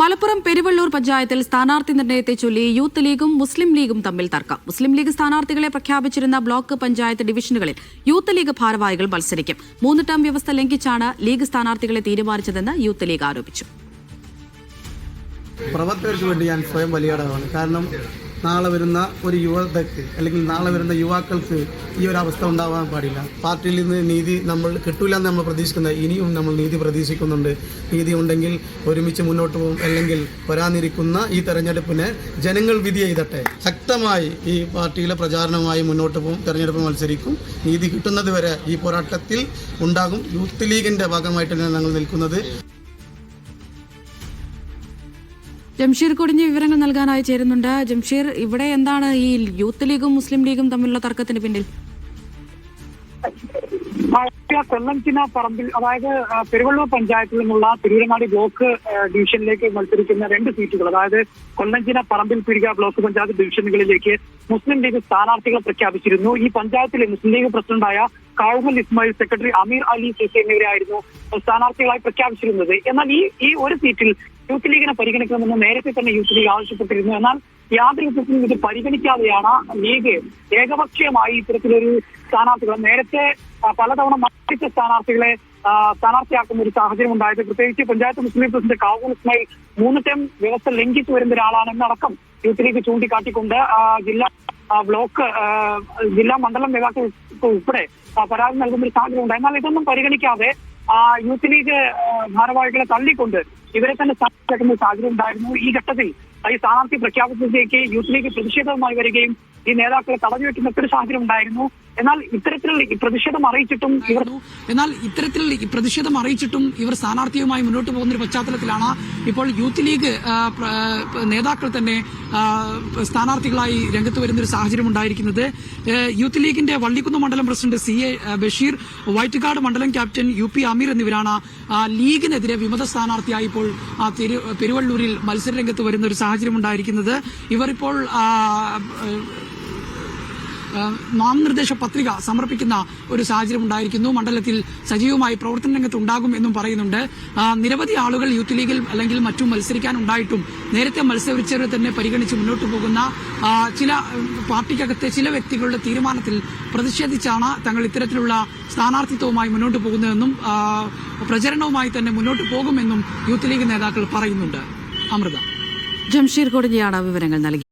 മലപ്പുറം പെരുവള്ളൂർ പഞ്ചായത്തിൽ സ്ഥാനാർത്ഥി നിർണയത്തെ ചൊല്ലി യൂത്ത് ലീഗും മുസ്ലിം ലീഗും തമ്മിൽ തർക്കം. മുസ്ലിം ലീഗ് സ്ഥാനാർത്ഥികളെ പ്രഖ്യാപിച്ചിരുന്ന ബ്ലോക്ക് പഞ്ചായത്ത് ഡിവിഷനുകളിൽ യൂത്ത് ലീഗ് ഭാരവാഹികൾ മത്സരിക്കും. മൂന്ന് ടേം വ്യവസ്ഥ ലംഘിച്ചാണ് ലീഗ് സ്ഥാനാർത്ഥികളെ തീരുമാനിച്ചതെന്ന് യൂത്ത് ലീഗ് ആരോപിച്ചു. പ്രവർത്തകർക്ക് വേണ്ടി ഞാൻ സ്വയം ബലിയാടാണ് കാരണം നാളെ വരുന്ന ഒരു യുവതയ്ക്ക് അല്ലെങ്കിൽ നാളെ വരുന്ന യുവാക്കൾക്ക് ഈ ഒരു അവസ്ഥ ഉണ്ടാവാൻ പാടില്ല. പാർട്ടിയിൽ നിന്ന് നീതി നമ്മൾ കിട്ടൂല എന്ന് നമ്മൾ പ്രതീക്ഷിക്കുന്നത് ഇനിയും നമ്മൾ നീതി പ്രതീക്ഷിക്കുന്നുണ്ട്. നീതി ഉണ്ടെങ്കിൽ ഒരുമിച്ച് മുന്നോട്ട് പോകും. അല്ലെങ്കിൽ വരാനിരിക്കുന്ന ഈ തെരഞ്ഞെടുപ്പിനെ ജനങ്ങൾ വിധി ചെയ്തട്ടെ ശക്തമായി ഈ പാർട്ടിയിലെ പ്രചാരണമായി മുന്നോട്ട് പോകും. തെരഞ്ഞെടുപ്പ് മത്സരിക്കും. നീതി കിട്ടുന്നത് വരെ ഈ പോരാട്ടത്തിൽ ഉണ്ടാകും. യൂത്ത് ലീഗിന്റെ ഭാഗമായിട്ടാണ് ഞങ്ങൾ നിൽക്കുന്നത്. ജംഷീർ കൊടിഞ്ഞ് വിവരങ്ങൾ നൽകാനായി ചേരുന്നുണ്ട്. ജംഷീർ ഇവിടെ എന്താണ് ഈ യൂത്ത് ലീഗും മുസ്ലിം ലീഗും തമ്മിലുള്ള തർക്കത്തിന് പിന്നിൽ? കൊല്ലംചിന പറമ്പിൽ അതായത് പെരുവള്ളൂർ പഞ്ചായത്തിൽ നിന്നുള്ള തിരൂരങ്ങാടി ബ്ലോക്ക് ഡിവിഷനിലേക്ക് മത്സരിക്കുന്ന രണ്ട് സീറ്റുകൾ അതായത് കൊല്ലംചിന പറമ്പിൽ പിരിക ബ്ലോക്ക് പഞ്ചായത്ത് ഡിവിഷനുകളിലേക്ക് മുസ്ലിം ലീഗ് സ്ഥാനാർത്ഥികളെ പ്രഖ്യാപിച്ചിരുന്നു. ഈ പഞ്ചായത്തിലെ മുസ്ലിം ലീഗ് പ്രസിഡന്റായ കാവുമൽ ഇസ്മായിൽ സെക്രട്ടറി അമീർ അലി ശശി എന്നിവരായിരുന്നു സ്ഥാനാർത്ഥികളായി പ്രഖ്യാപിച്ചിരുന്നത്. എന്നാൽ ഈ ഈ ഒരു സീറ്റിൽ യൂത്ത് ലീഗിനെ പരിഗണിക്കണമെന്ന് നേരത്തെ തന്നെ യൂത്ത് ലീഗ് ആവശ്യപ്പെട്ടിരുന്നു. എന്നാൽ യാതൊരു വിധത്തിലും ഇത് പരിഗണിക്കാതെയാണ് ലീഗ് ഏകപക്ഷീയമായി ഇത്തരത്തിലൊരു സ്ഥാനാർത്ഥികൾ നേരത്തെ പലതവണ മത്സരിച്ച സ്ഥാനാർത്ഥികളെ സ്ഥാനാർത്ഥിയാക്കുന്ന ഒരു സാഹചര്യം ഉണ്ടായത്. പ്രത്യേകിച്ച് പഞ്ചായത്ത് മുസ്ലിം പ്രസിഡന്റ് കാവൂൽ ഇസ്മായിൽ മൂന്ന് ടൈം വ്യവസ്ഥ ലംഘിച്ചു വരുന്ന ഒരാളാണെന്നടക്കം യൂത്ത് ലീഗ് ചൂണ്ടിക്കാട്ടിക്കൊണ്ട് ജില്ലാ ബ്ലോക്ക് ജില്ലാ മണ്ഡലം നേതാക്കൾ ഉൾപ്പെടെ ആ, പരാതി നൽകുന്ന ഒരു സാഹചര്യം ഉണ്ട്. എന്നാൽ ഇതൊന്നും പരിഗണിക്കാതെ ആ, യൂത്ത് ലീഗ് ആ, ഭാരവാഹികളെ തള്ളിക്കൊണ്ട് ഇവരെ തന്നെ സ്ഥാപിച്ചേക്കുന്ന സാഹചര്യം ഉണ്ടായിരുന്നു. ഈ ഘട്ടത്തിൽ ഈ സ്ഥാനാർത്ഥി പ്രഖ്യാപിച്ചതിലേക്ക് യൂത്ത് ലീഗ് പ്രതിഷേധവുമായി വരികയും ഈ നേതാക്കളെ തടഞ്ഞു വെക്കുന്ന ഒരു സാഹചര്യം ഉണ്ടായിരുന്നു. എന്നാൽ ഇത്തരത്തിലുള്ള പ്രതിഷേധം അറിയിച്ചിട്ടും ഇവർ എന്നാൽ ഇത്തരത്തിൽ ഈ പ്രതിഷേധം അറിയിച്ചിട്ടും ഇവർ സ്ഥാനാർത്ഥിയുമായി മുന്നോട്ട് പോകുന്ന ഒരു പശ്ചാത്തലത്തിലാണ് ഇപ്പോൾ യൂത്ത് ലീഗ് നേതാക്കൾ തന്നെ സ്ഥാനാർത്ഥികളായി രംഗത്ത് വരുന്ന ഒരു സാഹചര്യം ഉണ്ടായിരിക്കുന്നത്. യൂത്ത് ലീഗിന്റെ വള്ളിക്കുന്ന് മണ്ഡലം പ്രസിഡന്റ് സി എ ബഷീർ വൈറ്റ്കാട് മണ്ഡലം ക്യാപ്റ്റൻ യു പി അമീർ എന്നിവരാണ് ലീഗിനെതിരെ വിമത സ്ഥാനാർത്ഥിയായി ഇപ്പോൾ പെരുവള്ളൂരിൽ മത്സര പെരുവള്ളൂരിൽ മത്സരരംഗത്ത് വരുന്ന ഒരു സാഹചര്യം ഉണ്ടായിരിക്കുന്നത്. ഇവർ ഇപ്പോൾ നാമനിർദ്ദേശ പത്രിക സമർപ്പിക്കുന്ന ഒരു സാഹചര്യം ഉണ്ടായിരിക്കുന്നു. മണ്ഡലത്തിൽ സജീവമായി പ്രവർത്തന രംഗത്ത് ഉണ്ടാകും എന്നും പറയുന്നുണ്ട്. നിരവധി ആളുകൾ യൂത്ത് ലീഗിൽ അല്ലെങ്കിൽ മറ്റും മത്സരിക്കാൻ ഉണ്ടായിട്ടും നേരത്തെ മത്സരിച്ചവരെ തന്നെ പരിഗണിച്ച് മുന്നോട്ട് പോകുന്ന ചില പാർട്ടിക്കകത്തെ ചില വ്യക്തികളുടെ തീരുമാനത്തിൽ പ്രതിഷേധിച്ചാണ് തങ്ങൾ ഇത്തരത്തിലുള്ള സ്ഥാനാർത്ഥിത്വവുമായി മുന്നോട്ട് പോകുന്നതെന്നും പ്രചരണവുമായി തന്നെ മുന്നോട്ട് പോകുമെന്നും യൂത്ത് ലീഗ് നേതാക്കൾ പറയുന്നുണ്ട്. അമൃത. ജംഷീർ കൊടിഞ്ഞിയാണ് വിവരങ്ങൾ നൽകിയത്.